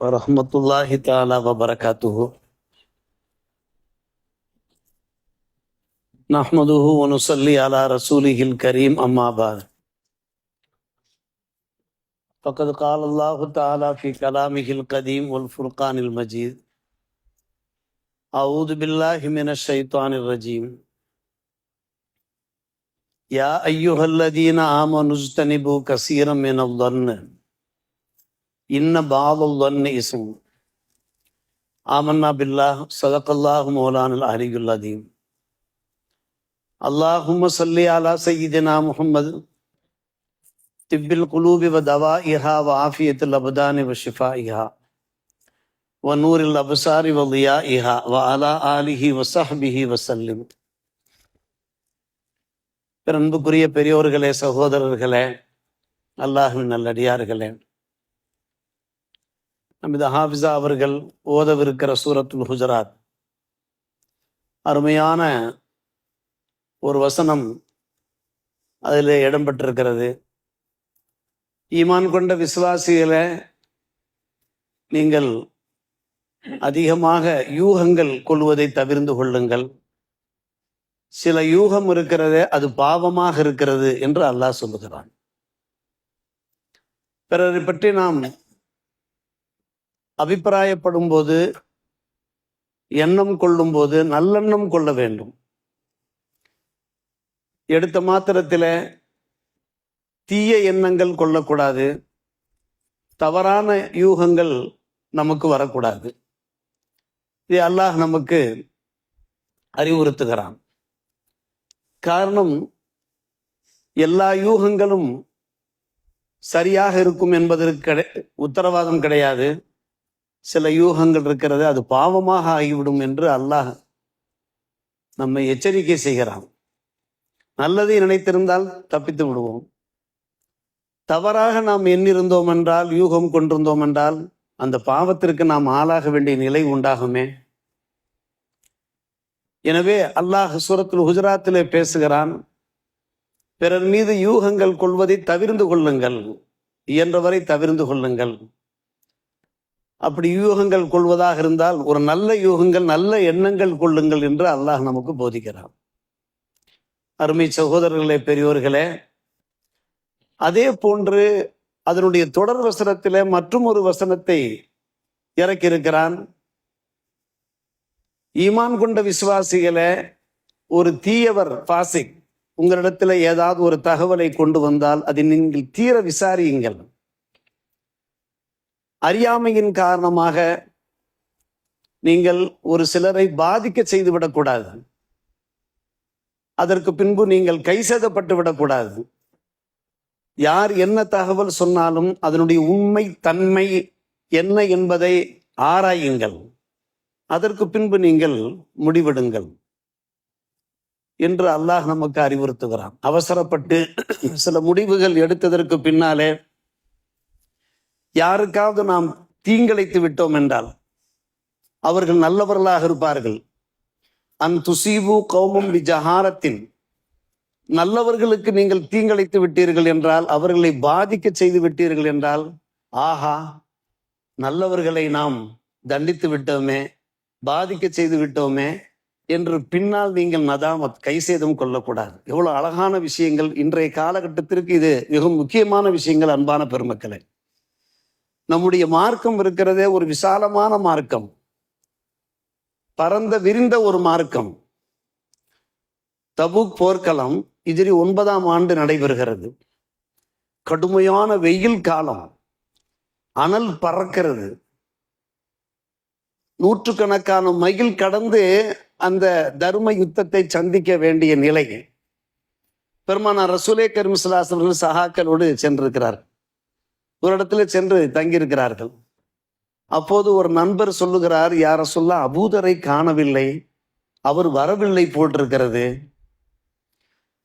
ورحمة الله تعالى وبركاته نحمده ونصلي على رسوله الكريم أما بعد فقد قال الله تعالى في كلامه القديم والفرقان المجيد أعوذ بالله من الشيطان الرجيم يا أيها الذين آمنوا اجتنبوا كثيرا من الظن இன்ன பாதுல்லன் இசும் ஆமன்னா பில்லாஹ் சதக்கல்லாஹு மோலானல் அலிகுல்லாதீம் அல்லாஹும் சல்லி அலா சையீதினா முகமது திப்பில் குலூபி வ தவா இஹா வ ஆஃபியத்தில் அபதானி வ ஷிஃபா இஹா வ நூரில் அபசாரி வ லியா இஹா வ அலா ஆலிஹி வ சஹ்பிஹி வ சல்லிம் அன்புக்குரிய பெரியோர்களே சகோதரர்களே அல்லாஹுவின் நல்லடியார்களே நமது ஹாஃபிசா அவர்கள் ஓதவிருக்கிற சூரத்துல் ஹுஜராத். அருமையான ஒரு வசனம் அதில் இடம்பெற்றிருக்கிறது. ஈமான் கொண்ட விசுவாசிகளை நீங்கள் அதிகமாக யூகங்கள் கொள்வதை தவிர்ந்து கொள்ளுங்கள். சில யூகம் இருக்கிறதே அது பாவமாக இருக்கிறது என்று அல்லாஹ் சொல்லுகிறான். பிறரை பற்றி நாம் அபிப்பிராயப்படும் போது எண்ணம் கொள்ளும் போது நல்லெண்ணம் கொள்ள வேண்டும். எடுத்த மாத்திரத்தில் தீய எண்ணங்கள் கொள்ளக்கூடாது. தவறான யூகங்கள் நமக்கு வரக்கூடாது. இது அல்லாஹ் நமக்கு அறிவுறுத்துகிறான். காரணம் எல்லா யூகங்களும் சரியாக இருக்கும் என்பதற்கு கிடை உத்தரவாதம் கிடையாது. சில யூகங்கள் இருக்கிறது அது பாவமாக ஆகிவிடும் என்று அல்லாஹ் நம்மை எச்சரிக்கை செய்கிறான். நல்லதை நினைத்திருந்தால் தப்பித்து விடுவோம். தவறாக நாம் எண்ணிருந்தோம் என்றால் யூகம் கொண்டிருந்தோம் என்றால் அந்த பாவத்திற்கு நாம் ஆளாக வேண்டிய நிலை உண்டாகுமே. எனவே அல்லாஹ் சூரத்துல் குஜராத்திலே பேசுகிறான் பிறர் மீது யூகங்கள் கொள்வதை தவிர்ந்து கொள்ளுங்கள் இயன்றவரை தவிர்ந்து கொள்ளுங்கள். அப்படி யூகங்கள் கொள்வதாக இருந்தால் ஒரு நல்ல யூகங்கள் நல்ல எண்ணங்கள் கொள்ளுங்கள் என்று அல்லாஹ் நமக்கு போதிக்கிறான். அருமை சகோதரர்களே பெரியோர்களே அதே போன்று அதனுடைய தொடர் வசனத்திலே மற்றும் ஒரு வசனத்தை இறக்கியிருக்கிறான். ஈமான் கொண்ட விசுவாசிகளை ஒரு தீயவர் பாசிக் உங்களிடத்தில் ஏதாவது ஒரு தகவலை கொண்டு வந்தால் அதை நீங்கள் தீர விசாரியுங்கள். அறியாமையின் காரணமாக நீங்கள் ஒரு சிலரை பாதிக்க செய்து விடக்கூடாது அதற்கு பின்பு நீங்கள் கை சேதப்பட்டு விடக்கூடாது யார் என்ன தகவல் சொன்னாலும் அதனுடைய உண்மை தன்மை என்ன என்பதை ஆராயுங்கள். அதற்கு பின்பு நீங்கள் முடிவெடுங்கள் என்று அல்லாஹ் நமக்கு அறிவுறுத்துகிறான். அவசரப்பட்டு சில முடிவுகள் எடுத்ததற்கு பின்னாலே யாருக்காவது நாம் தீங்கிழைத்து விட்டோம் என்றால் அவர்கள் நல்லவர்களாக இருப்பார்கள். அன் துசீபு கௌமம் ஜஹாரத்தின் நல்லவர்களுக்கு நீங்கள் தீங்கிழைத்து விட்டீர்கள் என்றால் அவர்களை பாதிக்க செய்து விட்டீர்கள் என்றால் ஆஹா நல்லவர்களை நாம் தண்டித்து விட்டோமே பாதிக்க செய்து விட்டோமே என்று பின்னால் நீங்கள் நதாமத் கைசேதம் கொள்ளக்கூடாது. எவ்வளவு அழகான விஷயங்கள் இன்றைய காலகட்டத்திற்கு இது மிக முக்கியமான விஷயங்கள் அன்பான பெருமக்களை. நம்முடைய மார்க்கம் இருக்கிறதே ஒரு விசாலமான மார்க்கம். பரந்த விரிந்த ஒரு மார்க்கம். தபுக் போர்க்களம் இதிரி ஒன்பதாம் ஆண்டு நடைபெறுகிறது. கடுமையான வெயில் காலம். அனல் பறக்கிறது. நூற்றுக்கணக்கான மைல் கடந்து அந்த தர்ம யுத்தத்தை சந்திக்க வேண்டிய நிலை. பெருமானார் ரசூலே கரிம்சலாசர்கள் சகாக்களோடு சென்றிருக்கிறார் ஒரு இடத்துல சென்று தங்கியிருக்கிறார்கள். அப்போது ஒரு நண்பர் சொல்லுகிறார் யார சொல்ல அபூதரை காணவில்லை. அவர் வரவில்லை போட்டிருக்கிறது.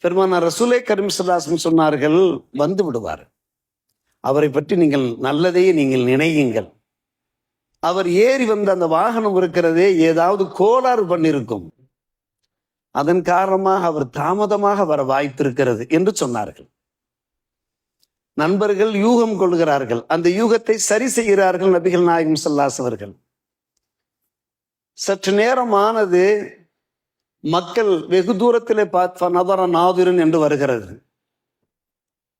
பெருமான ரசூலே கரிம்சலாசன் சொன்னார்கள் வந்து விடுவார். அவரை பற்றி நீங்கள் நல்லதையே நீங்கள் நினையுங்கள். அவர் ஏறி வந்த அந்த வாகனம் இருக்கிறதே ஏதாவது கோளாறு பண்ணிருக்கும். அதன் காரணமாக அவர் தாமதமாக வர வாய்ப்பு இருக்கிறது என்று சொன்னார்கள். நண்பர்கள் யூகம் கொள்கிறார்கள். அந்த யூகத்தை சரி செய்கிறார்கள் நபிகள் நாயகம் சல்லாஸ் அவர்கள். சற்று நேரமானது மக்கள் வெகு தூரத்திலே பார்த்த நபர நாதுரன் என்று வருகிறது.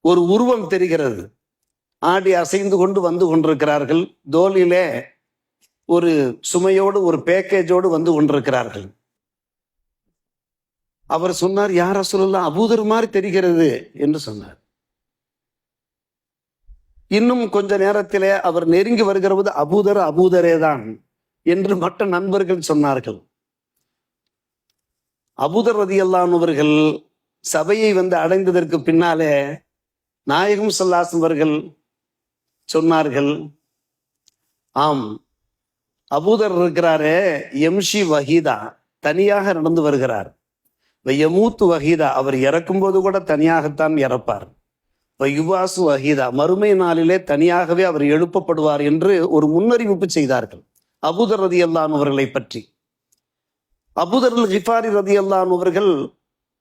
ஒரு உருவம் தெரிகிறது. ஆடி அசைந்து கொண்டு வந்து கொண்டிருக்கிறார்கள். தோலிலே ஒரு சுமையோடு ஒரு பேக்கேஜோடு வந்து கொண்டிருக்கிறார்கள். அவர் சொன்னார் யாரா சொல்லலாம் அபூதர் மாதிரி தெரிகிறது என்று சொன்னார். இன்னும் கொஞ்ச நேரத்திலே அவர் நெருங்கி வருகிறது அபூதர் அபூதரே தான் என்று மற்ற நண்பர்கள் சொன்னார்கள். அபூதர் ரதியல்லானவர்கள் சபையை வந்து அடைந்ததற்கு பின்னாலே நாயகம் சொல்லாசம் அவர்கள் சொன்னார்கள் ஆம் அபூதர் இருக்கிறாரே எம்ஷி வஹீதா தனியாக நடந்து வருகிறார். யமூத்து வஹீதா அவர் இறக்கும்போது கூட தனியாகத்தான் இறப்பார். யுவாசு வஹீதா மறுமை நாளிலே தனியாகவே அவர் எழுப்பப்படுவார் என்று ஒரு முன்னறிவிப்பு செய்தார்கள். அபுதர் ரதி அவர்களை பற்றி. அபுதர் ஹிஃபாரி ரதி அவர்கள்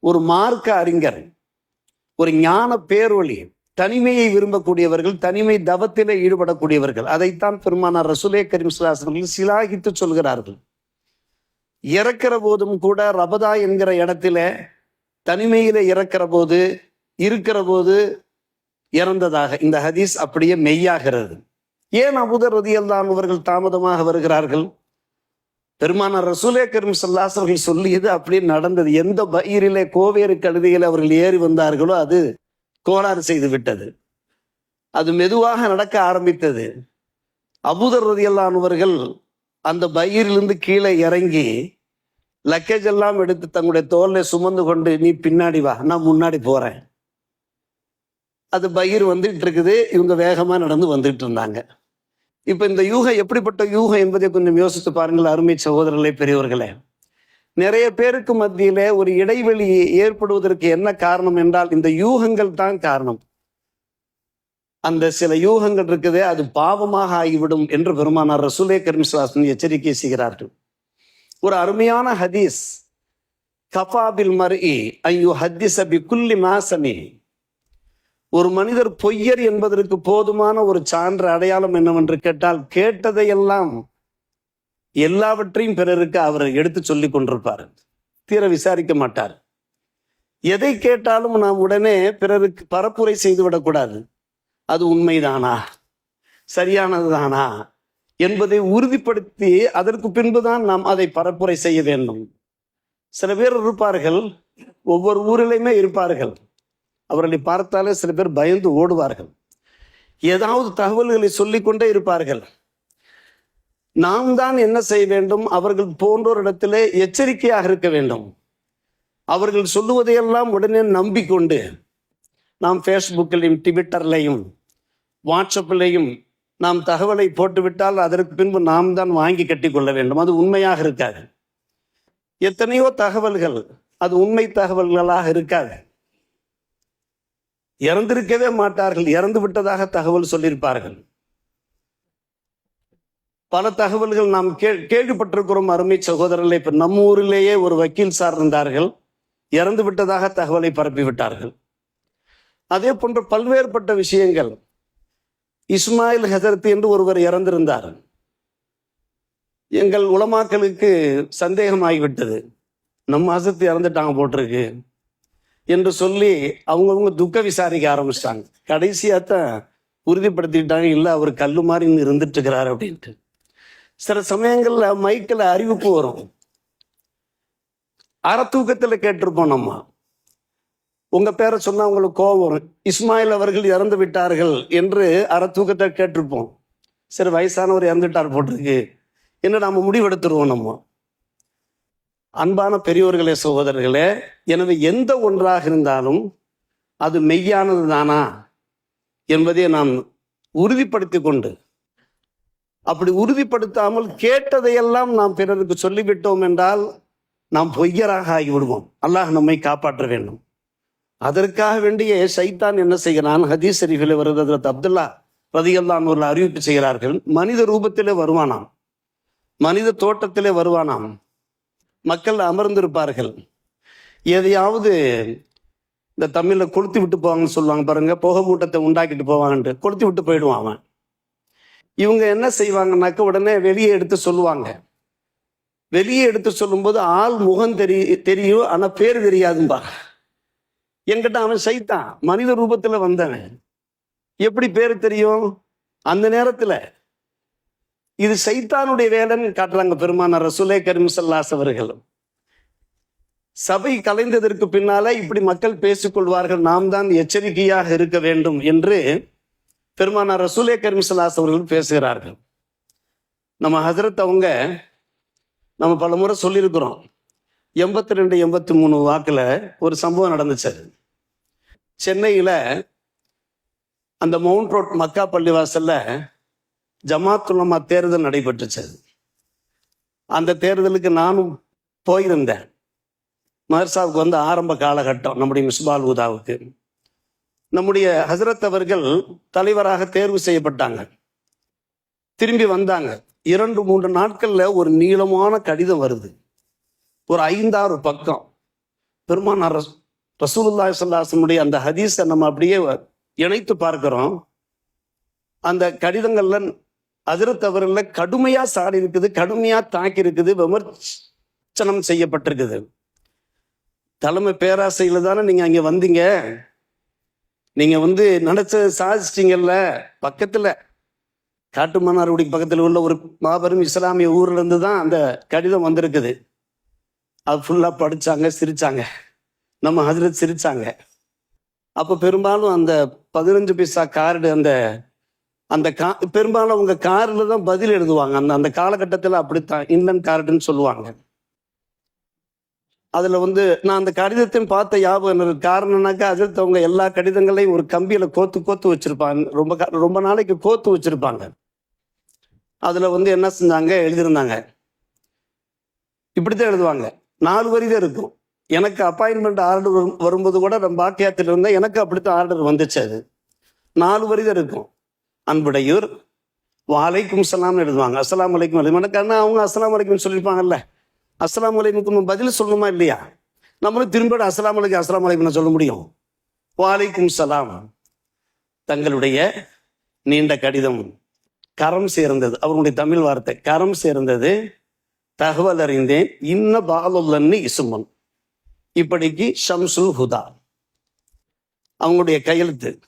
ஒரு மார்க்க அறிஞர் ஒரு ஞான பேரொழி தனிமையை விரும்பக்கூடியவர்கள் தனிமை தவத்திலே ஈடுபடக்கூடியவர்கள். அதைத்தான் பெருமானார் ரசுலே கரீம் சுலாசர்கள் சிலாகித்து சொல்கிறார்கள். இறக்கிற போதும் கூட ரபதா என்கிற இடத்துல தனிமையில இறக்கிற போது இருக்கிற போது இறந்ததாக இந்த ஹதீஸ் அப்படியே மெய்யாகிறது. ஏன் அபுதர் ரதியல்லான் அவர்கள் தாமதமாக வருகிறார்கள்? பெருமானார் ரசூலே கரும் ஸல்லல்லாஹு அலைஹி சொல்லியது அப்படியே நடந்தது. எந்த பயிரிலே கோவேறு கழுதையில் அவர்கள் ஏறி வந்தார்களோ அது கோளாறு செய்து விட்டது. அது மெதுவாக நடக்க ஆரம்பித்தது. அபுதர் ரதியல்லானவர்கள் அந்த பயிரிலிருந்து கீழே இறங்கி லக்கேஜ் எல்லாம் எடுத்து தங்களுடைய தோலை சுமந்து கொண்டு நீ பின்னாடி வா நான் முன்னாடி போறேன். அது பயிர் வந்துட்டு இருக்குது இவங்க வேகமாக நடந்து வந்துட்டு இருந்தாங்க இப்போ இந்த யூகம் எப்படிப்பட்ட யூகம் என்பதை கொஞ்சம் யோசித்து பாருங்கள் அருமை சகோதரர்களே பெரியவர்களே நிறைய பேருக்கு மத்தியில் ஒரு இடைவெளி ஏற்படுவதற்கு என்ன காரணம் என்றால் இந்த யூகங்கள் தான் காரணம். அந்த சில யூகங்கள் இருக்குது அது பாவமாக ஆகிவிடும் என்று பெருமானார் ரசூலே கர்மிஸ்வாசன் எச்சரிக்கை செய்கிறார்கள். ஒரு அருமையான ஹதீஸ் கஃபாபில் மர்இ ஐயோ ஹத்திஸ் அபி குல்லி மாசமி ஒரு மனிதர் பொய்யர் என்பதற்கு போதுமான ஒரு சான்று அடையாளம் என்னவென்று கேட்டால் கேட்டதையெல்லாம் எல்லாவற்றையும் பிறருக்கு அவர் எடுத்து சொல்லி கொண்டிருப்பார். தீர விசாரிக்க மாட்டார். எதை கேட்டாலும் நாம் உடனே பிறருக்கு பரப்புரை செய்து விடக்கூடாது அது உண்மைதானா? சரியானதுதானா? என்பதை உறுதிப்படுத்தி அதற்கு பின்புதான் நாம் அதை பரப்புரை செய்ய வேண்டும். சில பேர் இருப்பார்கள் ஒவ்வொரு ஊரிலையுமே இருப்பார்கள். அவர்களை பார்த்தாலே சில பேர் பயந்து ஓடுவார்கள். ஏதாவது தகவல்களை சொல்லிக்கொண்டே இருப்பார்கள். நாம் தான் என்ன செய்ய வேண்டும்? அவர்கள் போன்றோரிடத்திலே எச்சரிக்கையாக இருக்க வேண்டும். அவர்கள் சொல்லுவதையெல்லாம் உடனே நம்பிக்கொண்டு நாம் ஃபேஸ்புக்கிலையும் ட்விட்டர்லையும் வாட்ஸ்அப்லையும் நாம் தகவலை போட்டுவிட்டால் அதற்கு பின்பு நாம் தான் வாங்கி கட்டிக்கொள்ள வேண்டும். அது உண்மையாக இருக்காது. எத்தனையோ தகவல்கள் அது உண்மை தகவல்களாக இருக்காது. இறந்திருக்கவே மாட்டார்கள் இறந்து விட்டதாக தகவல் சொல்லியிருப்பார்கள். பல தகவல்கள் நாம் கே கேள்விப்பட்டிருக்கிறோம் அருமை சகோதரர்களை. இப்ப நம்ம ஊரிலேயே ஒரு வக்கீல் சார் இருந்தார்கள் இறந்து விட்டதாக தகவலை பரப்பிவிட்டார்கள். அதே போன்ற பல்வேறுபட்ட விஷயங்கள். இஸ்மாயில் ஹசரத் என்று ஒருவர் இறந்திருந்தார். எங்கள் உலமாக்களுக்கு சந்தேகமாகிவிட்டது. நம்ம ஹசரத் இறந்துட்டாங்க போட்டிருக்கு. என்று சொல்லி அவங்கவுங்க துக்க விசாரிக்க ஆரம்பிச்சிட்டாங்க. கடைசியாத்தான் உறுதிப்படுத்திட்டாங்க இல்லை அவர் கல்லு மாதிரி இருந்துட்டு இருக்கிறாரு அப்படின்ட்டு. சில சமயங்களில் மைக்கில் அறிவிப்பு வரும். அறத்தூக்கத்தில் கேட்டிருப்போம் நம்ம. உங்க பேரை சொன்னா உங்களுக்கு கோபம் வரும். இஸ்மாயில் அவர்கள் இறந்து விட்டார்கள் என்று அறத்தூக்கத்தை கேட்டிருப்போம். சரி வயசானவர் இறந்துட்டார் போட்டிருக்கு. என்ன நாம் முடிவெடுத்துருவோம் நம்ம? அன்பான பெரியோர்களே சகோதரர்களே எனவே எந்த ஒன்றாக இருந்தாலும் அது மெய்யானது தானா என்பதை நாம் உறுதிப்படுத்தி கொண்டு அப்படி உறுதிப்படுத்தாமல் கேட்டதையெல்லாம் நாம் பிறருக்கு சொல்லிவிட்டோம் என்றால் நாம் பொய்யராக ஆகிவிடுவோம். அல்லாஹ் நம்மை காப்பாற்ற வேண்டும். அதற்காக வேண்டிய சைத்தான் என்ன செய்கிறான்? ஹதீஸ் ஷரீஃபில் வருகிறது அப்துல்லா ரதியல்லான் ஒரு அறிவிப்பு செய்கிறார்கள் மனித ரூபத்திலே வருவானாம். மனித தோட்டத்திலே வருவானாம். மக்கள் அமர்ந்திருப்பார்கள். எதையாவது இந்த தமிழில் கொளுத்தி விட்டு போவாங்கன்னு சொல்லுவாங்க பாருங்க புகை மூட்டத்தை உண்டாக்கிட்டு போவாங்கன்ட்டு கொளுத்தி விட்டு போயிடுவான் அவன். இவங்க என்ன செய்வாங்கன்னாக்க உடனே வெளியே எடுத்து சொல்லுவாங்க. வெளியே எடுத்து சொல்லும்போது ஆள் முகம் தெரிய தெரியும் ஆனா பேர் தெரியாதும்பா. என்கிட்ட அவன் சைத்தான் மனித ரூபத்துல வந்தவன். எப்படி பேர் தெரியும்? அந்த நேரத்துல இது சைத்தானுடைய வேலைன்னு காட்டுறாங்க பெருமானார் ரசூலே கரிமசல்லாஸ் அவர்களும் சபை கலைந்ததற்கு பின்னால இப்படி மக்கள் பேசிக்கொள்வார்கள் நாம் தான் எச்சரிக்கையாக இருக்க வேண்டும் என்று பெருமானார் ரசூலே கரிமசல்லாஸ் அவர்கள் பேசுகிறார்கள். நம்ம ஹசரத் அவங்க நம்ம பல முறை சொல்லியிருக்கிறோம். எண்பத்தி ரெண்டு எண்பத்தி மூணு வாக்கில் ஒரு சம்பவம் நடந்துச்சு சென்னையில் அந்த மவுண்ட் ரோட் மக்கா பள்ளிவாசலில் ஜமாத்துலமா தேர்தல் நடைபெற்றுச்சு அந்த தேர்தலுக்கு நானும் போயிருந்தேன். மதர்சாவுக்கு வந்து ஆரம்ப காலகட்டம் நம்முடைய மிஸ்பால் உதாவுக்கு நம்முடைய ஹசரத் அவர்கள் தலைவராக தேர்வு செய்யப்பட்டாங்க. திரும்பி வந்தாங்க. இரண்டு மூன்று நாட்கள்ல ஒரு நீளமான கடிதம் வருது. ஒரு ஐந்தாறு பக்கம். பெருமானார் ரசூலுல்லா ரசூலுல்லாஹி அந்த ஹதீஸை நம்ம அப்படியே இணைத்து பார்க்கிறோம். அந்த கடிதங்கள்ல அதிரத் அவர்கள கடுமையா சாடி இருக்குது கடுமையா தாக்கி இருக்குது விமர்சனம் செய்யப்பட்டிருக்குது. தலைமை பேராசையில தானே நீங்க அங்க வந்தீங்க. நீங்க வந்து நினைச்ச சாதிச்சிட்டீங்கல்ல பக்கத்துல. காட்டுமன்னார்குடி பக்கத்தில் உள்ள ஒரு மாபெரும் இஸ்லாமிய ஊர்ல இருந்து தான் அந்த கடிதம் வந்திருக்குது. அது ஃபுல்லா படிச்சாங்க சிரிச்சாங்க. நம்ம ஹஜரத் சிரிச்சாங்க. அப்ப பெரும்பாலும் அந்த பதினஞ்சு பைசா கார்டு அந்த அந்த கா பெரும்பாலும் அவங்க காரில் தான் பதில் எழுதுவாங்க. அந்த அந்த காலகட்டத்தில் அப்படித்தான். இன்லன் கார்டுன்னு சொல்லுவாங்க. அதில் வந்து நான் அந்த கடிதத்தையும் பார்த்த ஞாபகம் எனக்கு காரணம்னாக்கா அதில் அவங்க எல்லா கடிதங்களையும் ஒரு கம்பியில் கோத்து கோத்து வச்சுருப்பாங்க. ரொம்ப ரொம்ப நாளைக்கு கோத்து வச்சுருப்பாங்க. அதில் வந்து என்ன செஞ்சாங்க? எழுதியிருந்தாங்க. இப்படித்தான் எழுதுவாங்க. நாலு வரி தான் இருக்கும். எனக்கு அப்பாயின்மெண்ட் ஆர்டர் வரும்போது கூட நம்ம பாக்கியத்தில் இருந்தால் எனக்கு அப்படித்தான் ஆர்டர் வந்துச்சு அது. நாலு வரி தான் இருக்கும். அன்புடையூர் வாலைக்கும் சலாம்னு எழுதுவாங்க. அஸ்லாம் அலைக்கும் எழுதுவாங்க எனக்கு அவங்க அஸ்லாம் வலைக்கும் சொல்லியிருப்பாங்கல்ல. அஸ்லாம் வலைக்கும் பதில் சொல்லணுமா இல்லையா? நம்மளும் திரும்ப அஸ்லாம் வலைக்கும் அஸ்லாம் வலைக்கும் சொல்ல முடியும். வாலைக்கும் சலாம். தங்களுடைய நீண்ட கடிதம். கரம் சேர்ந்தது. அவருடைய தமிழ் வார்த்தை. கரம் சேர்ந்தது. தகவல் அறிந்தேன். இன்ன பாலுல்லன்னு இசுமன் இப்படிக்கு ஷம்சுல் ஹுதா. அவங்களுடைய கையெழுத்து.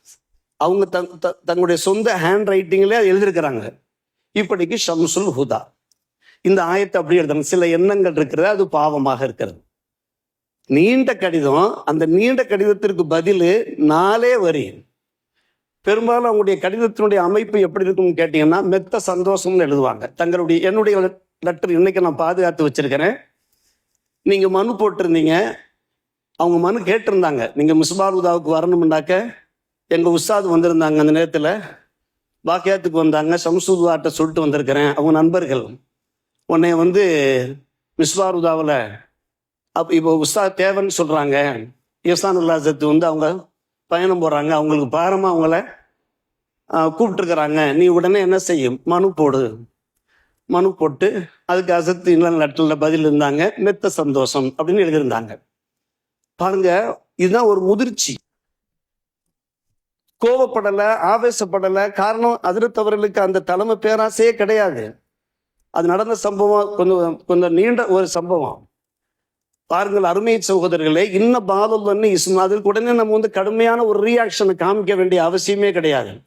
அவங்க தங் த- தங்களுடைய சொந்த ஹேண்ட் ரைட்டிங்ல எழுதியிருக்கிறாங்க. இப்படிக்கு ஷம்சுல் ஹுதா. இந்த ஆயத்தை அப்படி எழுதுறாங்க. சில எண்ணங்கள் இருக்கிறது அது பாவமாக இருக்கிறது. நீண்ட கடிதம் அந்த நீண்ட கடிதத்திற்கு பதில் நாலே வரி பெரும்பாலும் அவங்களுடைய கடிதத்தினுடைய அமைப்பு எப்படி இருக்கும்னு கேட்டிங்கன்னா மெத்த சந்தோஷம்னு எழுதுவாங்க. தங்களுடைய என்னுடைய லெட்டர் இன்னைக்கு நான் பாதுகாத்து வச்சிருக்கிறேன். நீங்கள் மனு போட்டிருந்தீங்க. அவங்க மனு கேட்டிருந்தாங்க. நீங்கள் மிஸ்பாருதாவுக்கு வரணும்னாக்க எங்கள் உஸ்தாது வந்திருந்தாங்க அந்த நேரத்தில். பாக்கியாத்துக்கு வந்தாங்க. சம்சுதாட்ட சொல்லிட்டு வந்திருக்கிறேன். அவங்க நண்பர்கள். உன்னை வந்து மிஸ்பாருதாவில் அப் இப்போ உஸ்தாத் தேவைன்னு சொல்கிறாங்க ஈசானுல்லா சத்து வந்து அவங்க பயணம் போகிறாங்க அவங்களுக்கு பாரமாக அவங்கள கூப்பிட்டுருக்குறாங்க. நீ உடனே என்ன செய்யும்? மனு போடு. மனு போட்டு அதுக்கு அசத்து இன்னும் லெட்டரில் பதில் இருந்தாங்க. மெத்த சந்தோஷம் அப்படின்னு எழுதியிருந்தாங்க. பாருங்க இதுதான் ஒரு முதிர்ச்சி. கோவப்படல ஆவேசப்படல காரணம் அதிர்த்தவர்களுக்கு அந்த தலைமை பேராசையே கிடையாது. அது நடந்த சம்பவம் கொஞ்சம் கொஞ்சம் நீண்ட ஒரு சம்பவம். பாருங்கள் அருமை சகோதரர்களே இன்ன பாதல்னு இஸ்மா அதற்கு உடனே நம்ம வந்து கடுமையான ஒரு ரியாக்ஷனை காமிக்க வேண்டிய அவசியமே கிடையாது.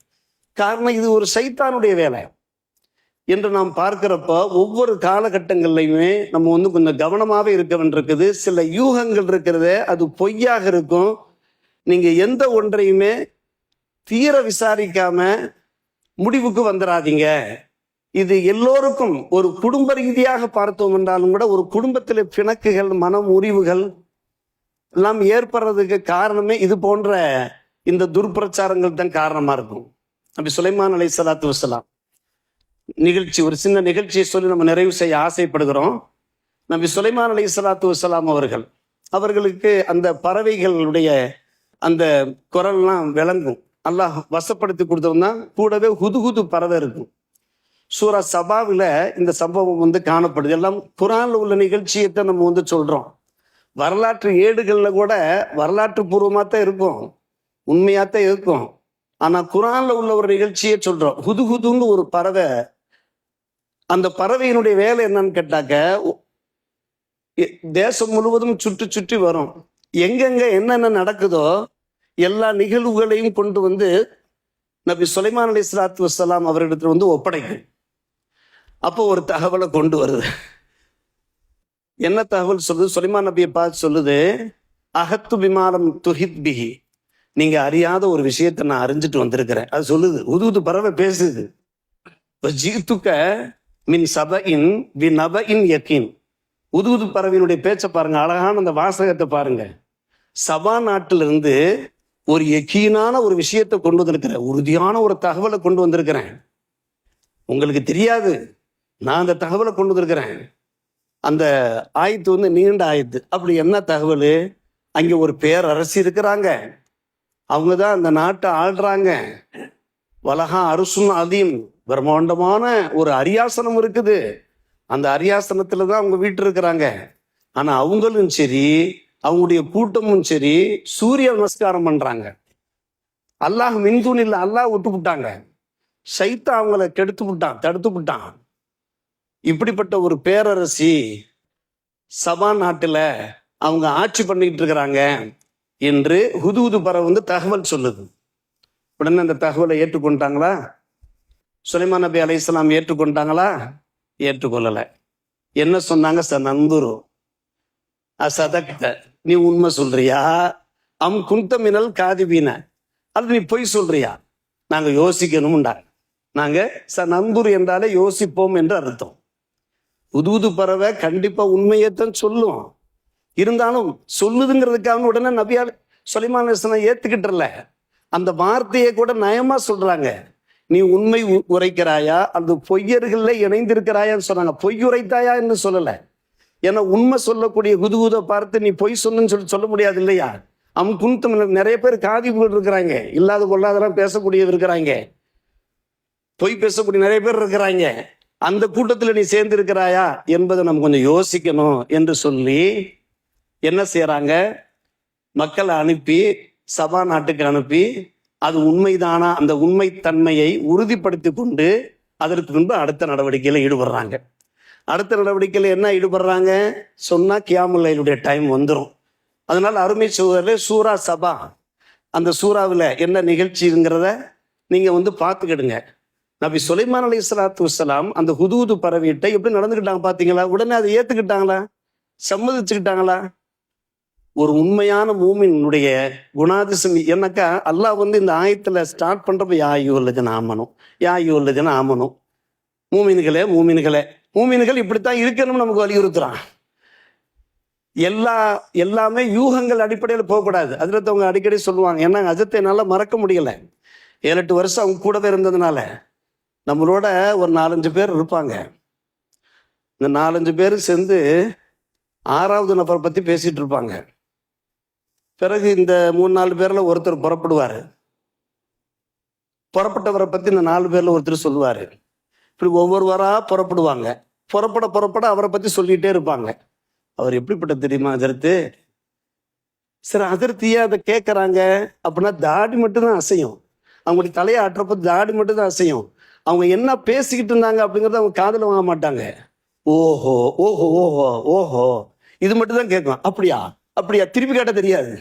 காரணம் இது ஒரு சைத்தானுடைய வேலை. என்று நாம் பார்க்கிறப்ப ஒவ்வொரு காலகட்டங்கள்லையுமே நம்ம வந்து கொஞ்சம் கவனமாகவே இருக்க வேண்டியிருக்குது. சில யூகங்கள் இருக்கிறதே அது பொய்யாக இருக்கும். நீங்கள் எந்த ஒன்றையுமே தீர விசாரிக்காம முடிவுக்கு வந்துடாதீங்க இது எல்லோருக்கும் ஒரு குடும்ப ரீதியாக பார்த்தோம் என்றாலும் கூட ஒரு குடும்பத்தில் பிணக்குகள் மன முறிவுகள் எல்லாம் ஏற்படுறதுக்கு காரணமே இது போன்ற இந்த துர்பிரச்சாரங்கள் தான் காரணமா இருக்கும். அப்படி சுலைமான் அலை சலாத்து வசலாம் நிகழ்ச்சி ஒரு சின்ன நிகழ்ச்சியை சொல்லி நம்ம நிறைவு செய்ய ஆசைப்படுகிறோம். நபி சுலைமான் அலை சலாத்து வசலாம் அவர்கள் அவர்களுக்கு அந்த பறவைகளுடைய அந்த குரல்லாம் விளங்கும். அல்லாஹ் வசப்படுத்தி கொடுத்தோம்னா கூடவே ஹுதுகுது பறவை இருக்கும். சூரா சபாவில் இந்த சம்பவம் வந்து காணப்படுது. எல்லாம் குரானில் உள்ள நிகழ்ச்சியை தான் நம்ம வந்து சொல்கிறோம் வரலாற்று ஏடுகளில் கூட வரலாற்று பூர்வமாக தான் இருக்கும். உண்மையாக தான் இருக்கும். ஆனால் குரானில் உள்ள ஒரு நிகழ்ச்சியை சொல்கிறோம் ஹுதுகுதுன்னு ஒரு பறவை அந்த பறவையினுடைய வேலை என்னன்னு கேட்டாக்க தேசம் முழுவதும் சுற்றி சுற்றி வரும். எங்கெங்க என்னென்ன நடக்குதோ எல்லா நிகழ்வுகளையும் கொண்டு வந்து நபி சுலைமான் அலி சலாத்து வசலாம் அவரிடத்துல வந்து ஒப்படைக்கும். அப்போ ஒரு தகவலை கொண்டு வருது. என்ன தகவல் சொல்லுது? சுலைமான் நபியை பார்த்து சொல்லுது அகத்து விமானம் துஹித் பிஹி. நீங்க அறியாத ஒரு விஷயத்தை நான் அறிஞ்சிட்டு வந்திருக்கிறேன். அது சொல்லுது. உதுது பறவை பேசுது. ஜீத்துக்க மின் சப இன் வி நப இன் யக்கீன் உதுகுது பறவையினுடைய பேச்சை பாருங்க. அழகான அந்த வாசகத்தை பாருங்க. சபா நாட்டிலிருந்து ஒரு எக்கீனான ஒரு விஷயத்தை கொண்டு வந்திருக்கிறேன் உறுதியான ஒரு தகவலை கொண்டு வந்திருக்கிறேன். உங்களுக்கு தெரியாது நான் அந்த தகவலை கொண்டு வந்திருக்கிறேன். அந்த ஆயத்து வந்து நீண்ட ஆயத்து. அப்படி என்ன தகவல்? அங்கே ஒரு பேரரசு இருக்கிறாங்க. அவங்க தான் அந்த நாட்டை ஆள்றாங்க. வலகா அரசும் அதையும் பிரம்மாண்டமான ஒரு அரியாசனம் இருக்குது. அந்த அரியாசனத்தில் தான் அவங்க வீட்டு இருக்கிறாங்க. ஆனால் அவங்களும் சரி அவங்களுடைய கூட்டமும் சரி சூரிய நமஸ்காரம் பண்றாங்க. அல்லாஹ் மின்தூன் இல்லை அல்லாஹ் விட்டு விட்டாங்க சைத்தா அவங்கள கெடுத்து விட்டான் தடுத்து விட்டான் இப்படிப்பட்ட ஒரு பேரரசி சபா நாட்டில் அவங்க ஆட்சி பண்ணிக்கிட்டு இருக்கிறாங்க என்று ஹுதுகுது பறவை வந்து தகவல் சொல்லுது. உடனே அந்த தகவலை ஏற்றுக்கொண்டாங்களா? சுலைமான் நபி அலைஹிஸ்ஸலாம் ஏற்றுக்கொண்டாங்களா? ஏற்றுக்கொள்ளலை. என்ன சொன்னாங்க? சார் நந்துரு. அசதக்த நீ உண்மை சொல்றியா? அம் குந்தமினல் காதிபீன. அது நீ பொய் சொல்றியா? நாங்கள் யோசிக்கணும்ண்டாங்க. நாங்கள் ச நண்பர் என்றாலே யோசிப்போம் என்று அர்த்தம். உதுவுது பறவை கண்டிப்பாக உண்மையைத்தான் சொல்லும். இருந்தாலும் சொல்லுதுங்கிறதுக்காக உடனே நபியால் சொலிமான் அலைஹிஸ்ஸலாம் ஏத்துக்கிட்டல அந்த வார்த்தையை கூட நயமாக சொல்கிறாங்க நீ உண்மை உ- உரைக்கிறாயா? அல்லது பொய்யர்களில் இணைந்திருக்கிறாயான்னு சொன்னாங்க. பொய் உரைத்தாயா என்று சொல்லலை. ஏன்னா உண்மை சொல்லக்கூடிய குதுகுத பார்த்து நீ பொய் சொன்னு சொல்லி சொல்ல முடியாது இல்லையா? அவன் குந்தம் நிறைய பேர் காதி போட்டு இருக்கிறாங்க. இல்லாத கொள்ளாதெல்லாம் பேசக்கூடியது இருக்கிறாங்க. பொய் பேசக்கூடிய நிறைய பேர் இருக்கிறாங்க. அந்த கூட்டத்தில் நீ சேர்ந்து இருக்கிறாயா என்பதை நம்ம கொஞ்சம் யோசிக்கணும் என்று சொல்லி என்ன செய்யறாங்க மக்களை அனுப்பி சபா நாட்டுக்கு அனுப்பி அது உண்மைதானா? அந்த உண்மை தன்மையை உறுதிப்படுத்தி கொண்டு அதற்கு பின்பு அடுத்த நடவடிக்கையில ஈடுபடுறாங்க. அடுத்த நடவடிக்கையில் என்ன ஈடுபடுறாங்க? சொன்னால் கியாமுல்லைனுடைய டைம் வந்துடும் அதனால் அருமை சூழல் சூரா சபா. அந்த சூறாவில் என்ன நிகழ்ச்சிங்கிறத நீங்கள் வந்து பார்த்துக்கிடுங்க. நபி சுலைமான் அலி இஸ்லாத்து வலாம் அந்த ஹுதூது பறவையிட்ட எப்படி நடந்துக்கிட்டாங்க பார்த்தீங்களா? உடனே அதை ஏற்றுக்கிட்டாங்களா சம்மதிச்சுக்கிட்டாங்களா? ஒரு உண்மையான மூமினுடைய குணாதிசம் என்னக்கா? அல்லாஹ் வந்து இந்த ஆயத்தில் ஸ்டார்ட் பண்ணுறப்ப யா ஐயோல்லஜன் ஆமணும் யாயு ஐயோல்லஜன் ஆமணும் மூமின்களே மூமின்களே. மூமின்கள் இப்படித்தான் இருக்கணும்னு நமக்கு வலியுறுத்துறான். எல்லா எல்லாமே யூகங்கள் அடிப்படையில் போகக்கூடாது. அதில் அவங்க அடிக்கடி சொல்லுவாங்க ஏன்னா அஜத்தை என்னால் மறக்க முடியல. ஏழு எட்டு வருஷம் அவங்க கூடவே இருந்ததுனால. நம்மளோட ஒரு நாலஞ்சு பேர் இருப்பாங்க. இந்த நாலஞ்சு பேர் சேர்ந்து ஆறாவது நபரை பற்றி பேசிகிட்டு இருப்பாங்க. பிறகு இந்த மூணு நாலு பேரில் ஒருத்தர் புறப்படுவார். புறப்பட்டவரை பற்றி இந்த நாலு பேரில் ஒருத்தர் சொல்லுவார். இப்படி ஒவ்வொருவராக புறப்படுவாங்க. புறப்பட புறப்பட அவரை பற்றி சொல்லிகிட்டே இருப்பாங்க. அவர் எப்படிப்பட்ட தெரியுமா அதிர்த்து? சரி அதிர்த்தியாக அதை கேட்குறாங்க அப்படின்னா தாடி மட்டும்தான் அசையும். அவங்களுடைய தலையை ஆட்டுறப்ப தாடி மட்டும்தான் அசையும். அவங்க என்ன பேசிக்கிட்டு இருந்தாங்க அப்படிங்கிறத அவங்க காதில் வாங்க மாட்டாங்க. ஓஹோ ஓஹோ ஓஹோ ஓஹோ. இது மட்டும் தான் அப்படியா? அப்படியா? திருப்பி கேட்டால் தெரியாது.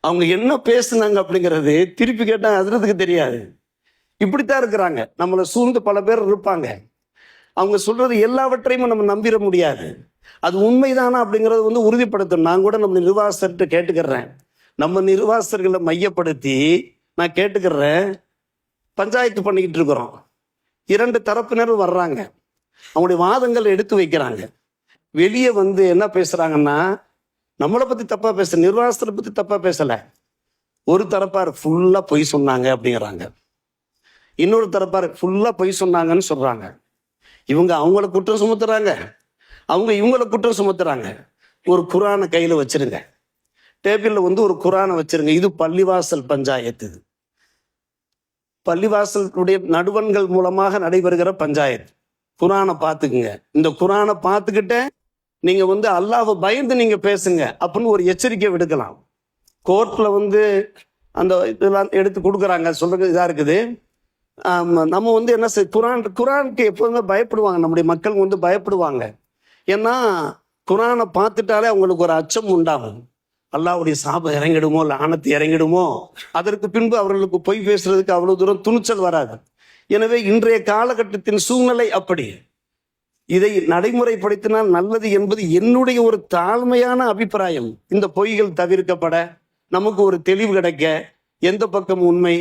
அவங்க என்ன பேசுனாங்க அப்படிங்கிறது திருப்பி கேட்டால் அதுறதுக்கு தெரியாது. இப்படித்தான் இருக்கிறாங்க. நம்மளை சூழ்ந்து பல பேர் இருப்பாங்க. அவங்க சொல்றது எல்லாவற்றையும் நம்ம நம்பிட முடியாது. அது உண்மைதானா அப்படிங்கிறது வந்து உறுதிப்படுத்தணும். நான் கூட நம்ம நிர்வாகஸ்தர்கிட்ட கேட்டுக்கிறேன். நம்ம நிர்வாகஸ்தர்களை மையப்படுத்தி நான் கேட்டுக்கிறேன். பஞ்சாயத்து பண்ணிக்கிட்டு இருக்கிறோம். இரண்டு தரப்பினர் வர்றாங்க. அவங்களுடைய வாதங்கள் எடுத்து வைக்கிறாங்க. வெளியே வந்து என்ன பேசுறாங்கன்னா நம்மளை பத்தி தப்பா பேச நிர்வாகத்தை பத்தி தப்பா பேசல. ஒரு தரப்பார் ஃபுல்லா பொய் சொன்னாங்க அப்படிங்கிறாங்க. இன்னொரு தரப்பார் ஃபுல்லாக பொய் சொன்னாங்கன்னு சொல்கிறாங்க இவங்க அவங்கள குற்றம் சுமத்துறாங்க. அவங்க இவங்கள குற்றம் சுமத்துறாங்க. ஒரு குரானை கையில் வச்சிருங்க. டேபிளில் வந்து ஒரு குரானை வச்சிருங்க. இது பள்ளிவாசல் பஞ்சாயத்து. இது பள்ளிவாசலுடைய நடுவன்கள் மூலமாக நடைபெறுகிற பஞ்சாயத்து. குரானை பார்த்துக்குங்க. இந்த குரானை பார்த்துக்கிட்டே நீங்க வந்து அல்லாவை பயந்து நீங்க பேசுங்க அப்படின்னு ஒரு எச்சரிக்கை விடுக்கலாம். கோர்ட்ல வந்து அந்த இதெல்லாம் எடுத்து கொடுக்குறாங்க. சொல்றது இதாக இருக்குது. நம்ம வந்து என்ன செய் குரான் குரானுக்கு எப்போதுமே பயப்படுவாங்க. நம்முடைய மக்கள் வந்து பயப்படுவாங்க. ஏன்னா குரானை பார்த்துட்டாலே அவங்களுக்கு ஒரு அச்சம் உண்டாகும். அல்லாவுடைய சாபம் இறங்கிடுமோ லானத்து இறங்கிடுமோ? அதற்கு பின்பு அவர்களுக்கு பொய் பேசுறதுக்கு அவ்வளவு தூரம் துணிச்சல் வராது. எனவே இன்றைய காலகட்டத்தின் சூழ்நிலை அப்படி. இதை நடைமுறைப்படுத்தினால் நல்லது என்பது என்னுடைய ஒரு தாழ்மையான அபிப்பிராயம். இந்த பொய்கள் தவிர்க்கப்பட நமக்கு ஒரு தெளிவு கிடைக்க எந்த பக்கம் உண்மை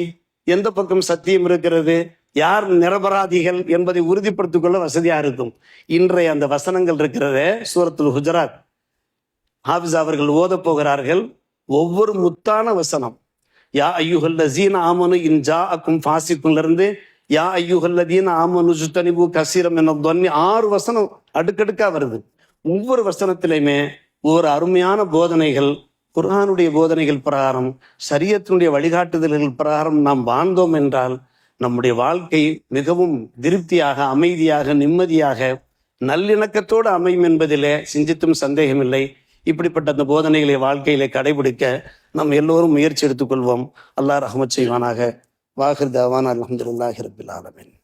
எந்த பக்கம் சத்தியம் இருக்கிறது? யார் நிரபராதிகள் என்பதை உறுதிப்படுத்திக் கொள்ள வசதியா இருக்கும்? இன்றைய அந்த வசனங்கள் இருக்கிறதே சூரத்துல் குஜராத் ஹாஃபிஸ் அவர்கள் ஓதப் போகிறார்கள் ஒவ்வொரு முத்தான வசனம். யா ஐயுஹல்லசீன ஆமனு இன் ஜா அக்கும் ஃபாசிக்குள்ள இருந்து யா ஐயுஹல்லதீன ஆமனு சுத்தனிபு கசீரம் என தொன்னி ஆறு வசனம் அடுக்கடுக்கா வருது. ஒவ்வொரு வசனத்திலையுமே ஒரு அருமையான போதனைகள் குர்ஹானுடைய போதனைகள் பிரகாரம் சரியத்தினுடைய வழிகாட்டுதல்கள் பிரகாரம் நாம் வாழ்ந்தோம் என்றால் நம்முடைய வாழ்க்கை மிகவும் திருப்தியாக அமைதியாக நிம்மதியாக நல்லிணக்கத்தோடு அமையும் என்பதிலே சிந்தித்தும் சந்தேகமில்லை. இப்படிப்பட்ட அந்த போதனைகளை வாழ்க்கையிலே கடைபிடிக்க நாம் எல்லோரும் முயற்சி எடுத்துக்கொள்வோம். அல்லாஹ் ரஹமத் செய்வானாக. வாஹிர் தவான் அலமதுல்லாஹி ரபில் ஆலமின்.